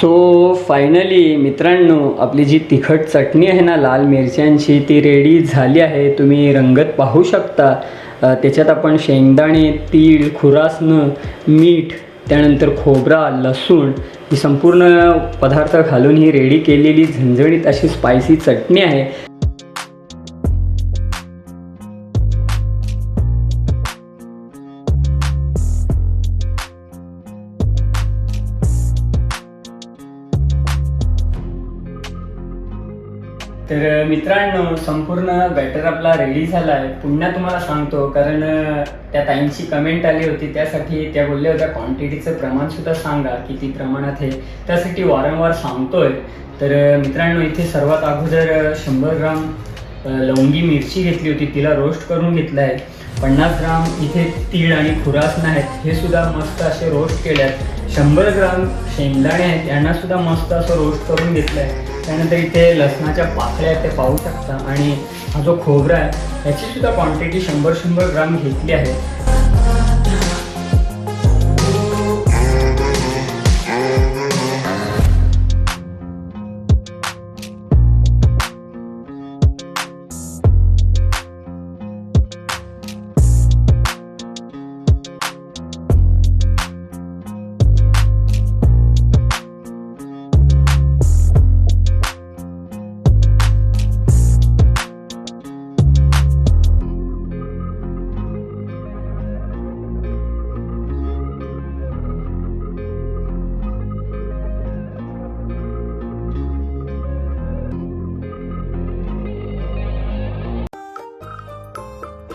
So finally मित्रांनो आपली जी तिखट चटणी आहे ना लाल मिरच्यांची ती रेडी झाली आहे. तुम्ही रंगत पाहू शकता. त्याच्यात आपण शेंगदाणे तीळ खुरासनं मीठ त्यानंतर खोबरा लसूण ही संपूर्ण पदार्थ घालून ही रेडी केलेली झणझणीत अशी स्पायसी चटणी आहे. मित्रांनो संपूर्ण बॅटर आपला रेडी झाला आहे. पुन्हा तुम्हाला सांगतो कारण त्या ताईंची कमेंट आली होती त्यासाठी त्या बोलल्या होत्या क्वांटिटीचं प्रमाणसुद्धा सांगा किती प्रमाणात आहे. त्यासाठी वारंवार सांगतोय. तर मित्रांनो इथे सर्वात अगोदर शंभर ग्राम लवंगी मिरची घेतली होती तिला रोस्ट करून घेतलं आहे पन्नास ग्राम इथे तीळ आणि खुरासणं आहेत हे सुद्धा मस्त असे रोस्ट केले आहेत शंभर ग्राम शेंगदाणे आहेत यांना सुद्धा मस्त असं रोस्ट करून घेतलं आहे त्यानंतर इथे लसणाच्या पाकळ्या आहेत ते पाहू शकता. आणि हा जो खोबरा आहे याची सुद्धा क्वांटिटी शंभर शंभर ग्राम घेतली आहे.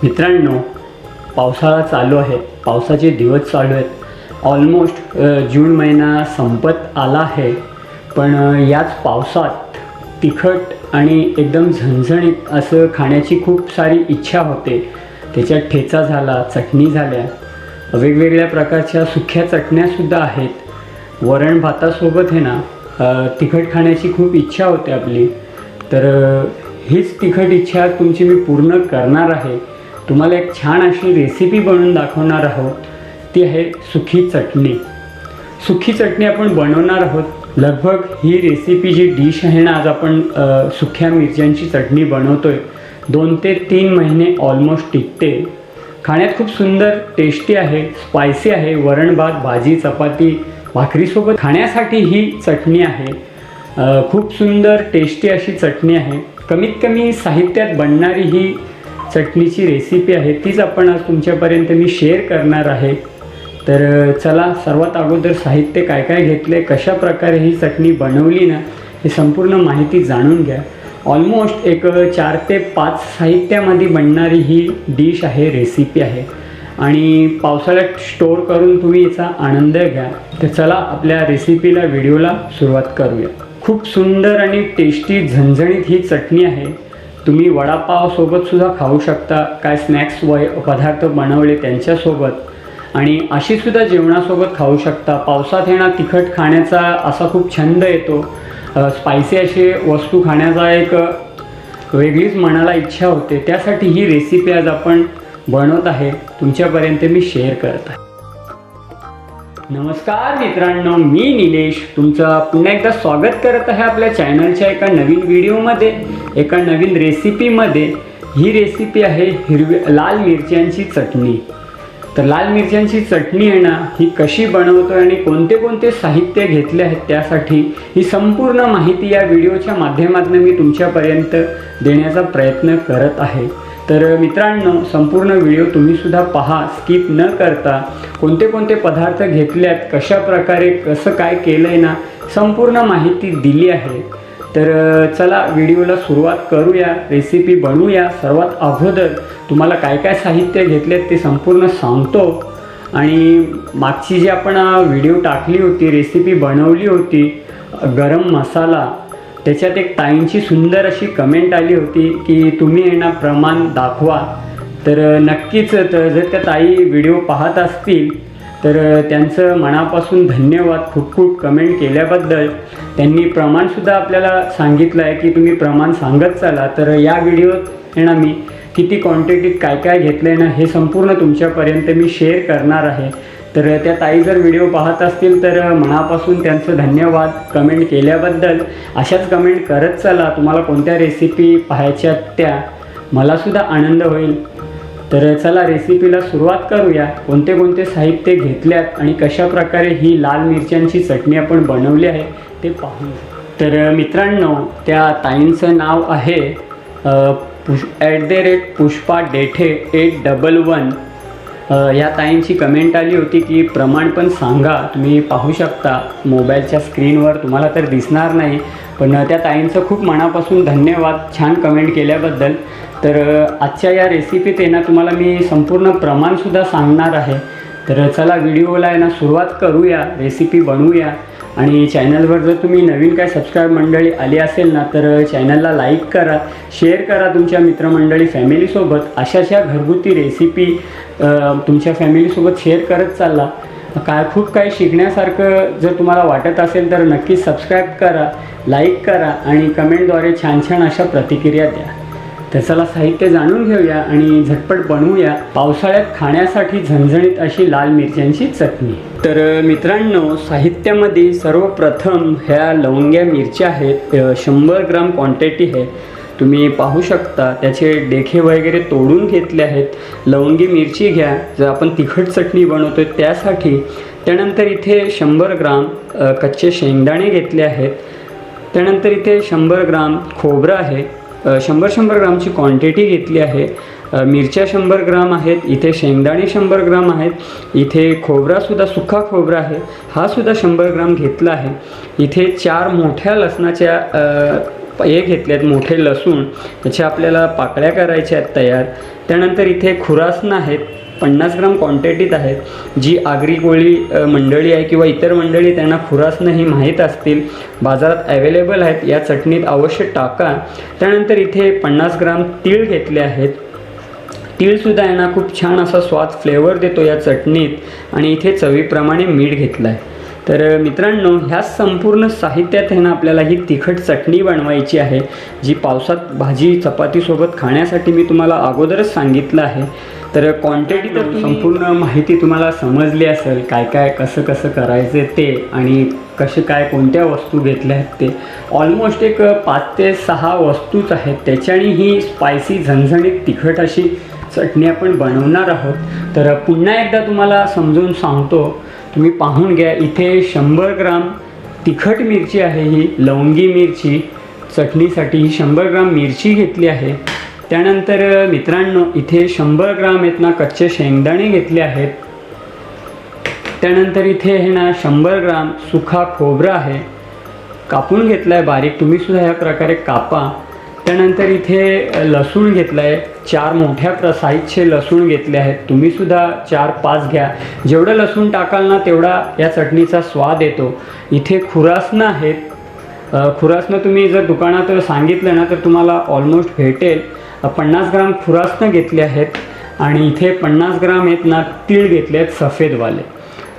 मित्रांनो पावसाळा चालू आहे. पावसाचे दिवस चालू आहेत. ऑलमोस्ट जून महिना संपत आला आहे. पण याच पावसात तिखट आणि एकदम झणझणीत असं खाण्याची खूप सारी इच्छा होते. त्याच्यात ठेचा झाला चटणी झाल्या. वेगवेगळ्या प्रकारच्या सुख्या चटण्यासुद्धा आहेत. वरण भातासोबत आहे ना तिखट खाण्याची खूप इच्छा होते आपली. तर हीच तिखट इच्छा तुमची मी पूर्ण करणार आहे. तुम्हाला एक छान अशी रेसिपी बनवून दाखवणार आहोत. ती आहे सुखी चटणी. सुखी चटणी आपण बनवणार आहोत. लगभग ही रेसिपी जी डिश आहे ना आज आपण सुख्या मिरच्यांची चटणी बनवतो आहे दोन ते तीन महिने ऑलमोस्ट टिकते. खाण्यात खूप सुंदर टेस्टी आहे स्पायसी आहे. वरण भात भाजी चपाती भाकरीसोबत खाण्यासाठी ही चटणी आहे. खूप सुंदर टेस्टी अशी चटणी आहे. कमीत कमी साहित्यात बनणारी ही चटणीची रेसिपी आहे तीच आपण आज तुमच्यापर्यंत मी शेअर करणार आहे. तर चला सर्वात अगोदर साहित्य काय काय घेतले कशा प्रकारे ही चटणी बनवली ना हे संपूर्ण माहिती जाणून घ्या. ऑलमोस्ट एक चार ते पाच साहित्यामध्ये बनणारी ही डिश आहे रेसिपी आहे. आणि पावसाळ्यात स्टोअर करून तुम्ही याचा आनंद घ्या. तर चला आपल्या रेसिपीला व्हिडिओला सुरुवात करूया. खूप सुंदर आणि टेस्टी झणझणीत ही चटणी आहे. तुम्ही वडापावसोबत सुद्धा खाऊ शकता काय स्नॅक्स वय पदार्थ बनवले त्यांच्यासोबत. आणि अशी सुद्धा जेवणासोबत खाऊ शकता. पावसात येणार तिखट खाण्याचा असा खूप छंद येतो. स्पायसी असे वस्तू खाण्याचा एक वेगळीच मनाला इच्छा होते. त्यासाठी ही रेसिपी आज आपण बनवत आहे. तुमच्यापर्यंत मी शेअर करत आहे. नमस्कार मित्रांनो मी निलेश. तुमचं पुन्हा एकदा स्वागत करत आहे आपल्या चॅनलच्या एका नवीन व्हिडिओमध्ये एका नवीन रेसिपीमध्ये ही रेसिपी आहे हिरवी लाल मिरच्यांची चटणी. तर लाल मिरच्यांची चटणी आहे ना ही कशी बनवतो आणि कोणते कोणते साहित्य घेतले आहेत त्यासाठी ही संपूर्ण माहिती या व्हिडिओच्या माध्यमातून मी तुमच्यापर्यंत देण्याचा प्रयत्न करत आहे. तर मित्रांनो संपूर्ण व्हिडिओ तुम्हीसुद्धा पहा स्किप न करता कोणते कोणते पदार्थ घेतले आहेत कशा प्रकारे कसं काय केलं आहे ना संपूर्ण माहिती दिली आहे. तर चला व्हिडिओला सुरुवात करूया रेसिपी बनवूया. सर्वात अगोदर तुम्हाला काय काय साहित्य घेतलेत ते संपूर्ण सांगतो. आणि मागची जी आपण व्हिडिओ टाकली होती रेसिपी बनवली होती गरम मसाला त्याच्यात एक ताईंची सुंदर अशी कमेंट आली होती की तुम्ही यांना प्रमाण दाखवा. तर नक्कीच तर जर त्या ताई व्हिडिओ पाहत असतील तर त्यांचं मनापासून धन्यवाद खूप खूप कमेंट केल्याबद्दल. त्यांनी प्रमाणसुद्धा आपल्याला सांगितलं आहे की तुम्ही प्रमाण सांगत चला. तर या व्हिडिओत आहे ना मी किती क्वांटिटीत काय काय घेतलं आहे ना हे संपूर्ण तुमच्यापर्यंत मी शेअर करणार आहे. तर त्या ताई जर व्हिडिओ पाहत असतील तर मनापासून त्यांचं धन्यवाद कमेंट केल्याबद्दल. अशाच कमेंट करत चला. तुम्हाला कोणत्या रेसिपी पाहायच्या त्या मलासुद्धा आनंद होईल. तर चला रेसिपीला सुरुवात करूया. कोणते कोणते साहित्य घेतल्यात आणि कशा प्रकारे ही लाल मिरच्यांची चटणी आपण बनवली आहे ते पाहू तर मित्रांनो त्या ताईंचं नाव आहे अ, push at the rate Pushpa Dethe eight double one या ताईंची कमेंट आली होती की प्रमाण पण सांगा. तुम्ही पाहू शकता. मोबाईलच्या स्क्रीनवर तुम्हाला तर दिसणार नाही. पण त्या ताईंचं खूप मनापासून धन्यवाद छान कमेंट केल्याबद्दल. तर आजच्या या रेसिपीत आहे ना तुम्हाला मी संपूर्ण प्रमाणसुद्धा सांगणार आहे. तर चला व्हिडिओला आहे ना सुरुवात करूया रेसिपी बनवूया. आणि चॅनलवर जर तुम्ही नवीन काय सबस्क्राईब मंडळी आली असेल ना तर चॅनलला लाईक करा शेअर करा तुमच्या मित्रमंडळी फॅमिलीसोबत अशाशा घरगुती रेसिपी तुमच्या फॅमिलीसोबत शेअर करत चालला काय खूप काही शिकण्यासारखं जर तुम्हाला वाटत असेल तर नक्की सबस्क्राईब करा लाईक करा आणि कमेंटद्वारे छान छान अशा प्रतिक्रिया द्या. तर चला साहित्य जाणून घेऊया आणि झटपट बनवूया. पावसाळ्यात खाण्यासाठी झणझणीत अशी लाल मिरच्यांची चटणी. तर मित्रांनो साहित्यामध्ये सर्वप्रथम ह्या लवंग्या मिरच्या आहेत. शंभर ग्राम क्वांटिटी आहे. तुम्ही पाहू शकता त्याचे डेखे वगैरे तोडून घेतले आहेत. लवंगी मिरची घ्या. जर आपण तिखट चटणी बनवतो त्यासाठी. त्यानंतर इथे शंभर ग्राम कच्चे शेंगदाणे घेतले आहेत. त्यानंतर इथे शंभर ग्राम खोबरं आहे. शंभर शंभर ग्रामची क्वांटिटी घेतली आहे. मिरच्या शंभर ग्राम आहेत. इथे शेंगदाणे शंभर ग्राम आहेत. इथे खोबरासुद्धा सुखा खोबरा आहे. हा सुद्धा शंभर ग्राम घेतला आहे. इथे चार मोठ्या लसणाच्या हे घेतले आहेत मोठे लसूण त्याच्या आपल्याला पाकळ्या करायच्या आहेत तयार. त्यानंतर इथे खुरासनं आहेत पन्नास ग्राम क्वांटिटीत आहेत. जी आगरी कोळी मंडळी आहे किंवा इतर मंडळी त्यांना खुरासनं ही माहीत असतील. बाजारात अवेलेबल आहेत या चटणीत अवश्य टाका. त्यानंतर इथे पन्नास ग्राम तीळ घेतले आहेत. तीळसुद्धा यांना खूप छान असा स्वाद फ्लेवर देतो या चटणीत. आणि इथे चवीप्रमाणे मीठ घेतलं आहे तर मित्रांनो ह्या संपूर्ण साहित्यात आहे ना आपल्याला ही तिखट चटणी बनवायची आहे जी पावसात भाजी चपातीसोबत खाण्यासाठी मी तुम्हाला अगोदरच सांगितलं आहे. तर क्वांटिटी तर संपूर्ण माहिती तुम्हाला समजली असेल काय काय कसं कसं करायचं ते आणि कसे काय कोणत्या वस्तू घेतल्या आहेत ते. ऑलमोस्ट एक पाच ते सहा वस्तूच आहेत त्याच्याने ही स्पायसी झणझणीत तिखट अशी चटणी आपण बनवणार आहोत. तर पुन्हा एकदा तुम्हाला समजून सांगतो तुम्ही पाहून घ्या इथे शंभर ग्राम तिखट मिरची आहे ही लवंगी मिरची. चटणीसाठी ही शंभर ग्राम मिरची घेतली आहे. त्यानंतर मित्रांनो इथे शंभर ग्राम आहेत ना कच्चे शेंगदाणे घेतले आहेत. त्यानंतर इथे हे ना शंभर ग्राम सुखा खोबरं आहे. कापून घेतलं आहे बारीक तुम्हीसुद्धा ह्या प्रकारे कापा. त्यानंतर इथे लसूण घेतलं आहे चार मोठ्या प्र साईजचे लसूण घेतले आहेत. तुम्हीसुद्धा चार पाच घ्या. जेवढं लसूण टाकाल ना तेवढा या चटणीचा स्वाद येतो. इथे खुरासनं आहेत. खुरासनं तुम्ही जर दुकानात सांगितलं ना तर तुम्हाला ऑलमोस्ट भेटेल. पन्नास ग्राम खुरासनं घेतले आहेत. आणि इथे पन्नास ग्राम आहेत ना तीळ घेतले आहेत सफेदवाले.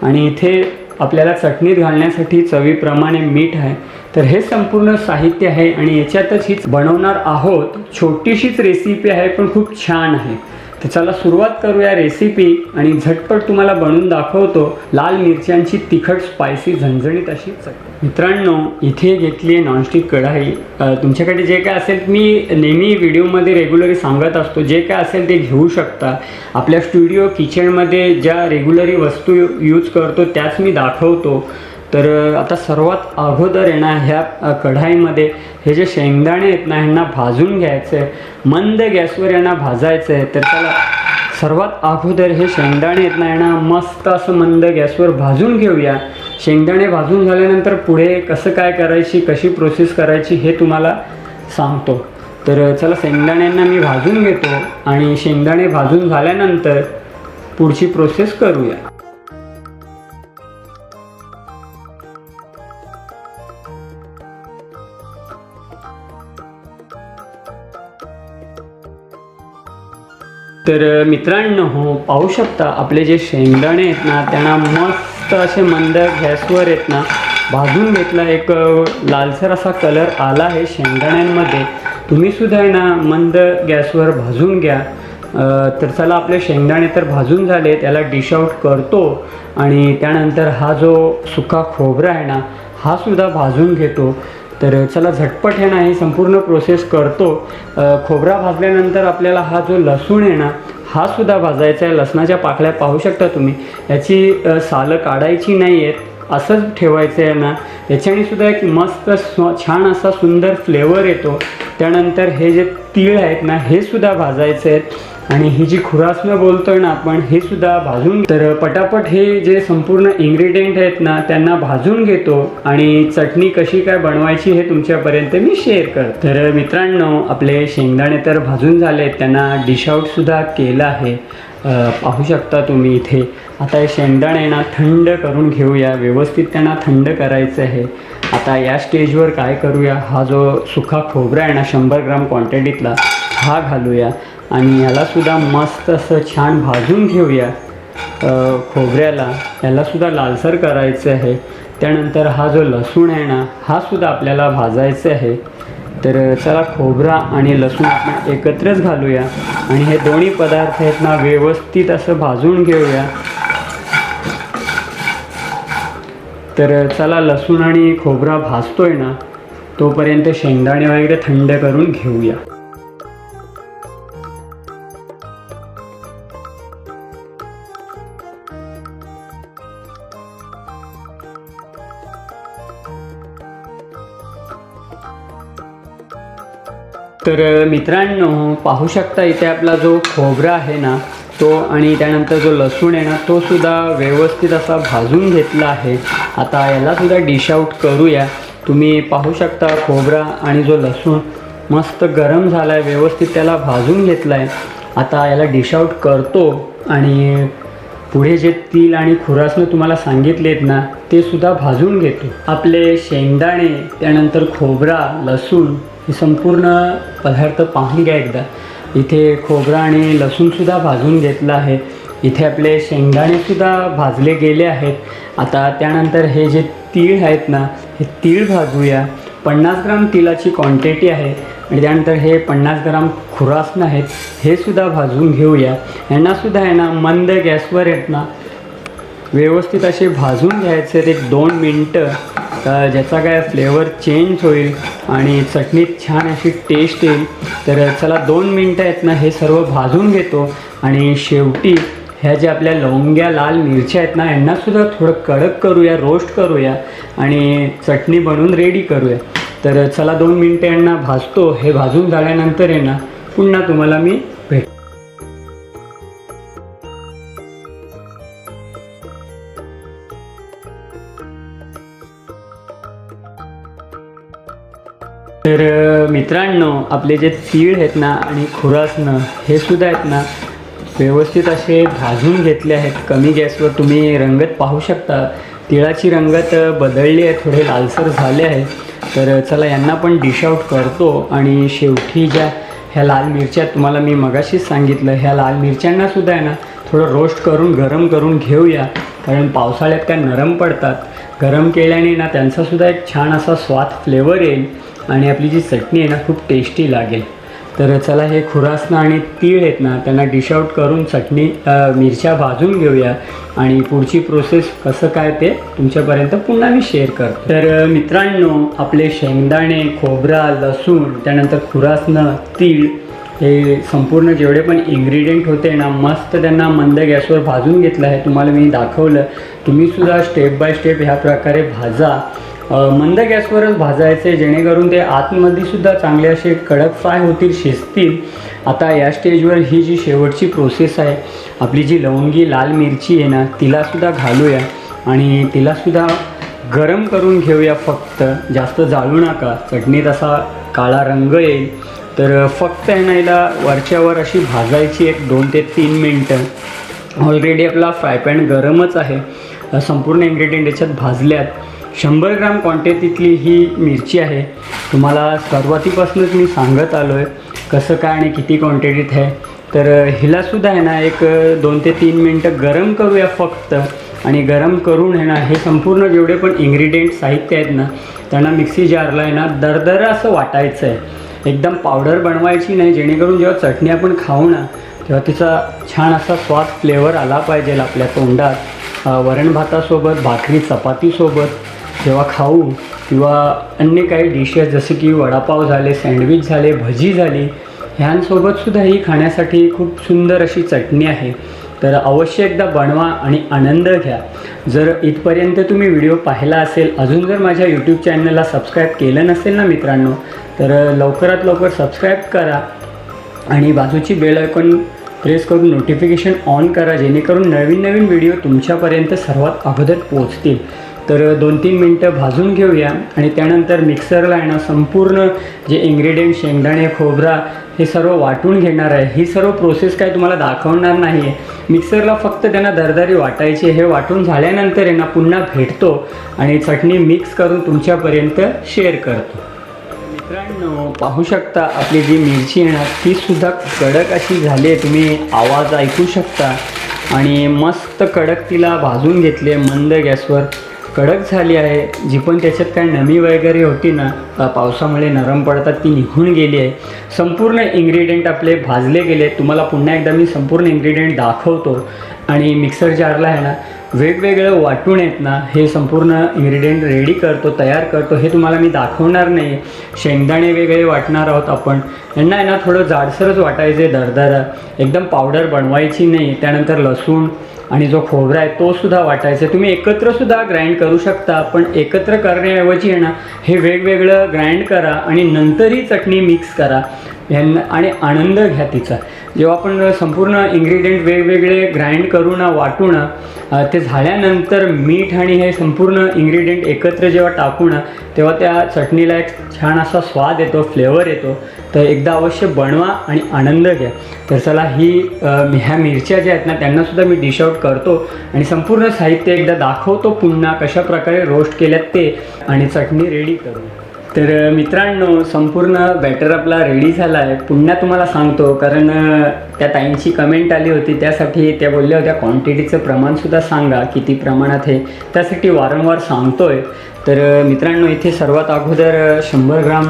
आणि इथे आपल्याला चटणीत घालण्यासाठी चवीप्रमाणे मीठ आहे. तर हे संपूर्ण साहित्य आहे आणि याच्यातच हीच बनवणार आहोत छोटीशीच रेसिपी आहे पण खूप छान आहे. तर चला सुरुवात करूया रेसिपी आणि झटपट तुम्हाला बनवून दाखवतो. लाल मिरच्यांची तिखट स्पायसी झणझणीत अशी चटणी. मित्रांनो इथे घेतली आहे नॉनस्टिक कढाई. तुमच्याकडे जे काय असेल मी नेहमी व्हिडिओमध्ये रेग्युलरी सांगत असतो. जे काय असेल ते घेऊ शकता. आपल्या स्टुडिओ किचनमध्ये ज्या रेग्युलरी वस्तू यूज करतो त्याच मी दाखवतो. तर आता सर्वात अगोदर आहे ना ह्या कढाईमध्ये हे जे शेंगदाणे आहेत ना ह्यांना भाजून घ्यायचं आहे मंद गॅसवर यांना भाजायचं आहे तर त्याला सर्वात अगोदर हे शेंगदाणे आहेत ना यांना मस्त असं मंद गॅसवर भाजून घेऊया. शेंगदाणे भाजून झाल्यानंतर पुढे कसं काय करायची कशी प्रोसेस करायची हे तुम्हाला सांगतो. तर चला शेंगदाण्यांना मी भाजून घेतो आणि शेंगदाणे भाजून झाल्यानंतर पुढची प्रोसेस करूया. तर मित्रांनो हो पाहू शकता आपले जे शेंगदाणे आहेत ना त्यांना मस्त असे मंद गॅसवर आहेत ना भाजून घेतला एक लालसर असा कलर आला आहे शेंगदाण्यांमध्ये. तुम्ही सुद्धा आहे ना मंद गॅसवर भाजून घ्या. तर चला आपले शेंगदाणे तर भाजून झाले त्याला डिश आउट करतो. आणि त्यानंतर हा जो सुका खोबरा आहे ना हा सुद्धा भाजून घेतो. तर चला झटपट आहे ना ही संपूर्ण प्रोसेस करतो. खोबरा भाजल्यानंतर आपल्याला हा जो लसूण आहे ना हा सुद्धा भाजायचा आहे. लसणाच्या पाकळ्या पाहू शकता तुम्ही. याची सालं काढायची नाही आहेत असंच ठेवायचं आहे ना. याच्याने सुद्धा एक मस्त स्व छान असा सुंदर फ्लेवर येतो. त्यानंतर हे जे तीळ आहेत ना हे सुद्धा भाजायचे आहेत. आणि ही जी खुरासनं बोलतोय ना आपण हे सुद्धा भाजून तर पटापट हे जे संपूर्ण इन्ग्रेडियंट आहेत ना त्यांना भाजून घेतो आणि चटणी कशी काय बनवायची हे तुमच्यापर्यंत मी शेअर कर तर मित्रांनो आपले शेंगदाणे तर भाजून झाले त्यांना डिश आऊट सुद्धा केलं आहे. पाहू शकता तुम्ही इथे. आता हे शेंगदाणे ना थंड करून घेऊया व्यवस्थित त्यांना थंड करायचं आहे. आता या स्टेजवर काय करूया हा जो सुखा खोबरा आहे ना शंभर ग्राम क्वांटिटीतला हा घालूया. आणि यालासुद्धा मस्त असं छान भाजून घेऊया खोबऱ्याला. यालासुद्धा लालसर करायचं आहे. त्यानंतर हा जो लसूण आहे ना हा सुद्धा आपल्याला भाजायचा आहे. तर चला खोबरा आणि लसूण आपण एकत्रच घालूया. आणि हे दोन्ही पदार्थ आहेत ना व्यवस्थित असं भाजून घेऊया. तर चला लसूण आणि खोबरा भाजतोय ना तोपर्यंत शेंगदाणे वगैरे थंड करून घेऊया. तर मित्रांनो पाहू शकता इथे आपला जो खोबरा आहे ना तो आणि त्यानंतर जो लसूण आहे ना तो सुद्धा व्यवस्थित असा भाजून घेतला आहे. आता याला सुद्धा डिश आऊट करूया. तुम्ही पाहू शकता खोबरा आणि जो लसूण मस्त गरम झाला आहे व्यवस्थित त्याला भाजून घेतला आहे आता याला डिश आऊट करतो आणि पुढे जे तीळ आणि खुरासनं तुम्हाला सांगितलेत ना ते सुद्धा भाजून घेतो. आपले शेंगदाणे त्यानंतर खोबरा लसूण ही संपूर्ण पदार्थ पाहून घ्या एकदा. इथे खोबरा आणि लसूणसुद्धा भाजून घेतलं आहे. इथे आपले शेंगदाणेसुद्धा भाजले गेले आहेत. आता त्यानंतर हे जे तीळ आहेत ना हे तीळ भाजूया. पन्नास ग्राम तिलाची क्वांटिटी आहे. आणि त्यानंतर हे पन्नास ग्राम खुरासन आहेत हे सुद्धा भाजून घेऊया. यांनासुद्धा आहे ना मंद गॅसवर आहेत ना व्यवस्थित असे भाजून घ्यायचे आहेत एक दोन मिनटं. का ज्याचा काय फ्लेवर चेंज होईल आणि चटणीत छान अशी टेस्ट येईल तर चला दोन मिनटं आहेत ना हे सर्व भाजून घेतो. आणि शेवटी ह्या ज्या आपल्या लवंग्या लाल मिरच्या आहेत ना यांनासुद्धा थोडं कडक करूया रोस्ट करूया आणि चटणी बनवून रेडी करूया. तर चला दोन मिनटं यांना भाजतो. हे भाजून झाल्यानंतर आहे ना पुन्हा तुम्हाला मी तर मित्रांनो आपले जे तीळ आहेत ना आणि खुरासनं हे सुद्धा आहेत ना व्यवस्थित असे भाजून घेतले आहेत. कमी गॅसवर तुम्ही रंगत पाहू शकता. तिळाची रंगत बदलली आहे थोडे लालसर झाले आहे. तर चला यांना पण डिश आउट करतो आणि शेवटी ज्या ह्या लाल मिरच्या तुम्हाला मी मगाशीच सांगितलं ह्या लाल मिरच्यांना सुद्धा आहे ना थोडं रोस्ट करून गरम करून घेऊया. कारण पावसाळ्यात त्या नरम पडतात. गरम केल्याने ना त्यांचासुद्धा एक छान असा स्वाद फ्लेवर येईल. आणि आपली जी चटणी आहे ना खूप टेस्टी लागेल. तर चला हे खुरासनं आणि तीळ आहेत ना त्यांना डिश आउट करून चटणी मिरच्या भाजून घेऊया. आणि पुढची प्रोसेस कसं काय ते तुमच्यापर्यंत पुन्हा मी शेअर करतो. तर मित्रांनो आपले शेंगदाणे खोबरा लसूण त्यानंतर खुरासनं तीळ हे संपूर्ण जेवढे पण इन्ग्रेडियंट होते ना मस्त त्यांना मंद गॅसवर भाजून घेतलं आहे. तुम्हाला मी दाखवलं. तुम्हीसुद्धा स्टेप बाय स्टेप ह्या प्रकारे भाजा. मंद गॅसवरच भाजायचे जेणेकरून ते आतमध्ये सुद्धा चांगले असे कडक फ्राय होतील शिजतील. आता या स्टेजवर ही जी शेवटची प्रोसेस आहे आपली जी लवंगी लाल मिरची आहे ना तिलासुद्धा घालूया. आणि तिलासुद्धा गरम करून घेऊया फक्त. जास्त जाळू नका. चटणीत असा काळा रंग येईल. तर फक्त आहे ना हिला वरच्यावर अशी भाजायची एक दोन ते तीन मिनटं. ऑलरेडी आपला फ्रायपॅन गरमच आहे. संपूर्ण इन्ग्रेडियंट याच्यात भाजल्यात. शंभर ग्राम क्वांटिटीतली ही मिरची आहे. तुम्हाला सुरुवातीपासूनच मी सांगत आलो आहे कसं काय आणि किती क्वांटिटीत आहे. तर हिलासुद्धा आहे ना एक दोन ते तीन मिनटं गरम करूया फक्त. आणि गरम करून आहे ना हे संपूर्ण जेवढे पण इन्ग्रेडियंट साहित्य आहेत ना त्यांना मिक्सी जारला आहे ना दरदर असं वाटायचं आहे एकदम पावडर बनवायची नाही जेणेकरून जेव्हा चटणी आपण खाऊ ना तेव्हा तिचा छान असा स्वाद फ्लेवर आला पाहिजे आपल्या तोंडात. वरण भातासोबत भाकरी चपातीसोबत जेव्हा खाऊ किंवा अन्य काही डिशेस जसे की वडापाव झाले सँडविच झाले भजी झाली ह्यांसोबतसुद्धा ही खाण्यासाठी खूप सुंदर अशी चटणी आहे. तर अवश्य एकदा बनवा आणि आनंद घ्या. जर इथपर्यंत तुम्ही व्हिडिओ पाहिला असेल अजून जर माझ्या यूट्यूब चॅनलला सबस्क्राईब केलं नसेल ना मित्रांनो तर लवकरात लवकर सबस्क्राईब करा आणि बाजूची बेल आयकॉन प्रेस करून नोटिफिकेशन ऑन करा जेणेकरून नवीन नवीन व्हिडिओ तुमच्यापर्यंत सर्वात अगोदर पोहोचतील. तर दोन तीन मिनटं भाजून घेऊया आणि त्यानंतर मिक्सरला आहे ना संपूर्ण जे इन्ग्रेडियंट शेंगदाणे खोबरा हे सर्व वाटून घेणार आहे. ही सर्व प्रोसेस काय तुम्हाला दाखवणार नाही आहे मिक्सरला फक्त त्यांना दरदारी वाटायची हे वाटून झाल्यानंतर यांना पुन्हा भेटतो आणि चटणी मिक्स करून तुमच्यापर्यंत शेअर करतो. मित्रांनो पाहू शकता आपली जी मिरची आहे ना कडक अशी झाली आहे. तुम्ही आवाज ऐकू शकता. आणि मस्त कडक तिला भाजून घेतले मंद गॅसवर. कडक झाली आहे. जी पण त्याच्यात काय नमी वगैरे होती ना पावसामुळे नरम पडतात ती निघून गेली आहे. संपूर्ण इन्ग्रेडियंट आपले भाजले गेले. तुम्हाला पुन्हा एकदा मी संपूर्ण इन्ग्रेडियंट दाखवतो. आणि मिक्सर जारला आहे ना वेगवेगळं वाटून येत ना हे संपूर्ण इन्ग्रेडियंट रेडी करतो तयार करतो. हे तुम्हाला मी दाखवणार नाही. शेंगदाणे वेगळे वाटणार आहोत आपण. यांना आहे ना थोडं जाडसरच वाटायचे दरदर. एकदम पावडर बनवायची नाही. त्यानंतर लसूण आणि जो खोबरा आहे तो सुद्धा वाटायचा तुम्ही एकत्र सुद्धा ग्राइंड करू शकता पण एकत्र करण्याऐवजी आहे ना हे वेगवेगळं ग्राइंड करा आणि नंतरही चटणी मिक्स करा. यांना आणि आनंद घ्या तिचा. जेव्हा आपण संपूर्ण इन्ग्रेडियंट वेगवेगळे ग्राइंड करू ना वाटू ना ते झाल्यानंतर मीठ आणि हे संपूर्ण इन्ग्रेडियंट एकत्र जेव्हा टाकू ना तेव्हा त्या चटणीला एक छान असा स्वाद येतो फ्लेवर येतो. तर एकदा अवश्य बनवा आणि आनंद घ्या. तर चला ही ह्या मिरच्या ज्या आहेत ना त्यांनासुद्धा मी डिश आउट करतो आणि संपूर्ण साहित्य एकदा दाखवतो पुन्हा कशा प्रकारे रोस्ट केल्यात ते आणि चटणी रेडी करू तर मित्रांनो संपूर्ण बॅटर आपला रेडी झाला आहे पुन्हा तुम्हाला सांगतो कारण त्या ताईंची कमेंट आली होती. त्यासाठी त्या बोलल्या होत्या क्वांटिटीचं प्रमाणसुद्धा सांगा किती प्रमाणात हे त्यासाठी वारंवार सांगतो आहे तर मित्रांनो इथे सर्वात अगोदर शंभर ग्राम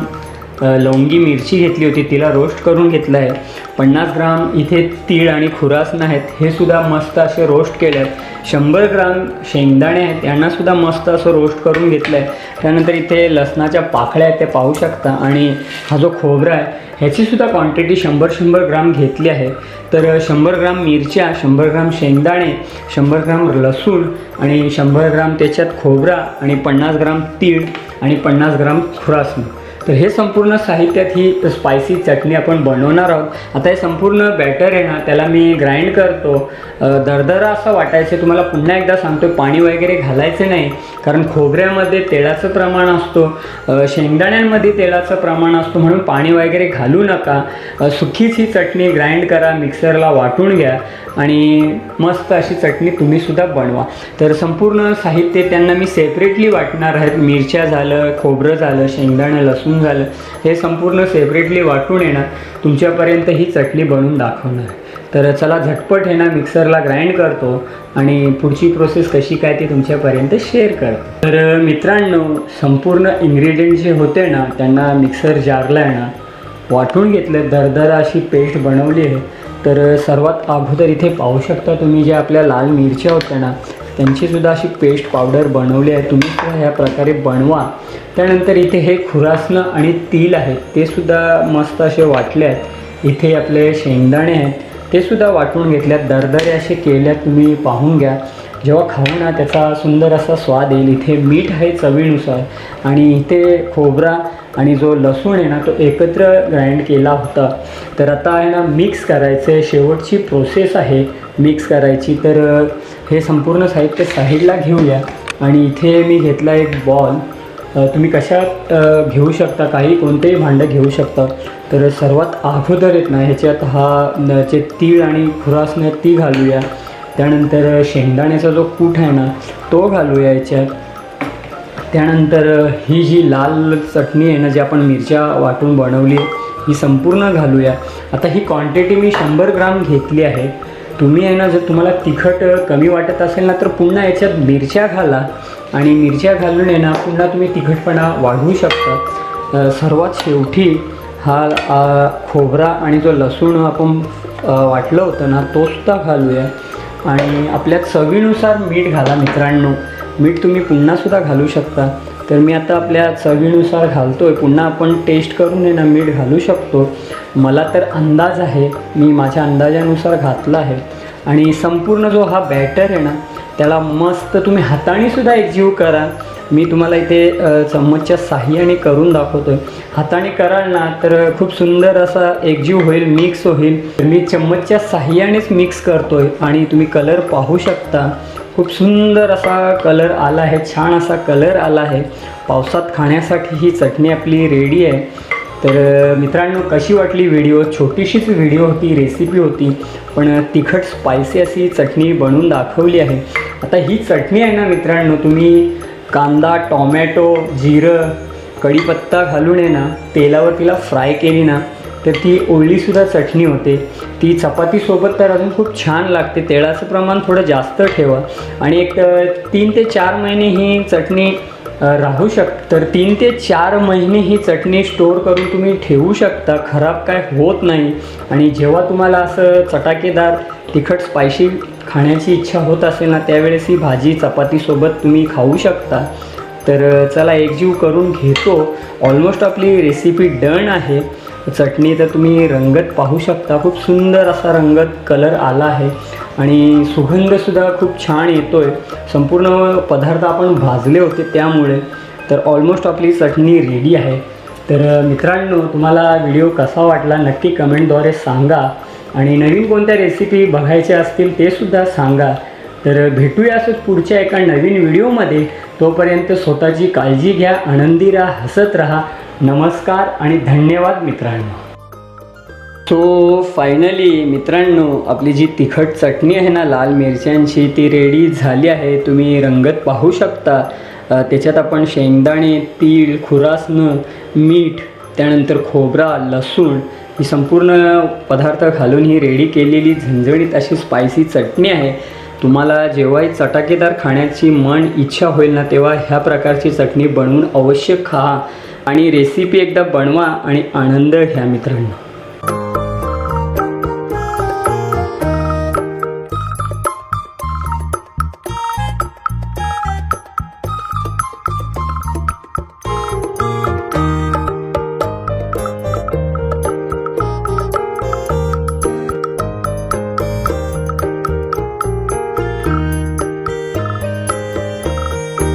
लवंगी मिरची घेतली होती तिला रोस्ट करून घेतलं आहे. पन्नास ग्राम इथे तीळ आणि खुरासनं आहेत. हे सुद्धा मस्त असे रोस्ट केले आहेत. शंभर ग्राम शेंगदाणे आहेत. यांनासुद्धा मस्त असं रोस्ट करून घेतलं आहे. त्यानंतर इथे लसणाच्या पाकळ्या आहेत ते पाहू शकता. आणि हा जो खोबरा आहे ह्याचीसुद्धा क्वांटिटी शंभर शंभर ग्राम घेतली आहे. तर शंभर ग्राम मिरच्या शंभर ग्राम शेंगदाणे शंभर ग्राम लसूण आणि शंभर ग्राम त्याच्यात खोबरा आणि पन्नास ग्राम तीळ आणि पन्नास ग्राम खुरासणी तर हे संपूर्ण साहित्यात ही स्पायसी चटणी आपण बनवणार आहोत. आता हे संपूर्ण बॅटर आहे ना त्याला मी ग्राइंड करतो. दरदरा असं वाटायचं तुम्हाला पुन्हा एकदा सांगतो पाणी वगैरे घालायचं नाही. कारण खोबऱ्यामध्ये तेलाचं प्रमाण असतो शेंगदाण्यांमध्ये तेलाचं प्रमाण असतो म्हणून पाणी वगैरे घालू नका. सुखीच ही चटणी ग्राइंड करा मिक्सरला वाटून घ्या आणि मस्त अशी चटणी तुम्हीसुद्धा बनवा. तर संपूर्ण साहित्य त्यांना मी सेपरेटली वाटणार आहेत मिरच्या झालं खोबरं झालं शेंगदाणं लसूण झालं हे संपूर्ण सेपरेटली वाटून येणार. तुमच्यापर्यंत ही चटणी बनवून दाखवणार. तर चला झटपट हे ना मिक्सरला ग्राइंड करतो आणि पुढची प्रोसेस कशी काय ती तुमच्यापर्यंत शेअर करतो. तर मित्रांनो संपूर्ण इन्ग्रेडियंट जे होते ना त्यांना मिक्सर जारला आहे ना वाटून घेतलं दरदरा अशी पेस्ट बनवली आहे. तर सर्वात अगोदर इथे पाहू शकता तुम्ही जे आपल्या लाल मिरच्या होत्या ना त्यांचीसुद्धा अशी पेस्ट पावडर बनवली आहे. तुम्ही सुद्धा ह्या प्रकारे बनवा. त्यानंतर इथे हे खुरासनं आणि तील आहेत ते सुद्धा मस्त असे वाटले आहेत. इथे आपले शेंगदाणे आहेत. ते सुद्धा वाटून घेतल्यात. दरदरे असे केल्या तुम्ही पाहून घ्या. जेव्हा खाऊ ना त्याचा सुंदर असा स्वाद येईल. इथे मीठ आहे चवीनुसार. आणि इथे खोबरा आणि जो लसूण आहे ना तो एकत्र ग्राइंड केला होता. तर आता आहे ना मिक्स करायचं आहे शेवटची प्रोसेस आहे मिक्स करायची. तर हे संपूर्ण साहित्य साईडला घेऊया. आणि इथे मी घेतला एक बॉल तुम्ही कशात घेऊ शकता? काही कोणतेही भांडं घेऊ शकता. तर सर्वात अगोदर येत ना ह्याच्यात हा जे तीळ आणि खुरासनं ती घालूया. त्यानंतर शेंगदाण्याचा जो कूट आहे ना तो घालूया याच्यात त्यानंतर ही जी लाल चटणी आहे ना जी आपण मिरच्या वाटून बनवली आहे ही संपूर्ण घालूया. आता ही क्वांटिटी मी शंभर ग्राम घेतली आहे. तुम्ही आहे ना जर तुम्हाला तिखट कमी वाटत असेल ना तर पुन्हा याच्यात मिरच्या घाला. आणि मिरच्या घालून आहे ना पुन्हा तुम्ही तिखटपणा वाढवू शकता. सर्वात शेवटी हा खोबरा आणि जो लसूण आपण वाटलं होतं ना तोसुद्धा घालूया. आणि आपल्या चवीनुसार मीठ घाला मित्रांनो. मीठ तुम्ही पुन्हासुद्धा घालू शकता. तर मी आता आपल्या चवीनुसार घालतो आहे पुन्हा आपण टेस्ट करून आहे ना मीठ घालू शकतो. मला तर अंदाज आहे मी माझ्या अंदाजानुसार घातला आहे. आणि संपूर्ण जो हा बॅटर आहे ना त्याला मस्त तुम्ही हातानेसुद्धा एकजीव करा. मी तुम्हाला इथे चम्मचच्या साह्याने करून दाखवतो आहे हाताने कराल ना तर खूप सुंदर असा एकजीव होईल मिक्स होईल. तर मी चम्मचच्या साह्यानेच मिक्स करतो आहे आणि तुम्ही कलर पाहू शकता. खूप सुंदर असा कलर आला आहे छान असा कलर आला आहे. पावसात खाण्यासाठी ही चटणी आपली रेडी आहे. तर मित्रांनो कशी वाटली व्हिडिओ छोटीशीच व्हिडिओ होती रेसिपी होती पण तिखट स्पायसी अशी चटणी बनवून दाखवली आहे. आता ही चटणी आहे ना मित्रांनो तुम्ही कांदा टॉमॅटो जिरं कढीपत्ता घालून आहे ना तेलावर तिला फ्राय केली ना तर ती ओळीसुद्धा चटणी होते. ती चपातीसोबत तर अजून खूप छान लागते. तेलाचं प्रमाण थोडं जास्त ठेवा. आणि एक तीन ते चार महिने ही चटणी राहू शक तर तीन ते चार महिने ही चटणी स्टोर करून तुम्ही ठेवू शकता. खराब काय होत नाही. आणि जेव्हा तुम्हाला असं चटाकेदार तिखट स्पायसी खाण्याची इच्छा होत असेल ना त्यावेळेस ही भाजी चपातीसोबत तुम्ही खाऊ शकता. तर चला एकजीव करून घेतो. ऑलमोस्ट आपली रेसिपी डन आहे. चटणी तर तुम्ही रंगत पाहू शकता. खूप सुंदर असा रंगत कलर आला आहे. आणि सुगंधसुद्धा खूप छान येतो आहे संपूर्ण पदार्थ आपण भाजले होते त्यामुळे. तर ऑलमोस्ट आपली चटणी रेडी आहे. तर मित्रांनो तुम्हाला व्हिडिओ कसा वाटला नक्की कमेंटद्वारे सांगा. आणि नवीन कोणत्या रेसिपी बघायच्या असतील ते सुद्धा सांगा. तर भेटूया असंच पुढच्या एका नवीन व्हिडिओमध्ये तोपर्यंत स्वतःची काळजी घ्या आनंदी राहा हसत राहा. नमस्कार आणि धन्यवाद मित्रांनो. तो फायनली मित्रांनो आपली जी तिखट चटणी आहे ना लाल मिरच्यांची ती रेडी झाली आहे. तुम्ही रंगत पाहू शकता. त्याच्यात आपण शेंगदाणे तीळ खुरासनं मीठ त्यानंतर खोबरा लसूण ही संपूर्ण पदार्थ घालून ही रेडी केलेली झणझणीत अशी स्पायसी चटणी आहे. तुम्हाला जेव्हाही चटाकेदार खाण्याची मन इच्छा होईल ना तेव्हा ह्या प्रकारची चटणी बनवून अवश्य खा. आणि रेसिपी एकदा बनवा आणि आनंद घ्या मित्रांनो.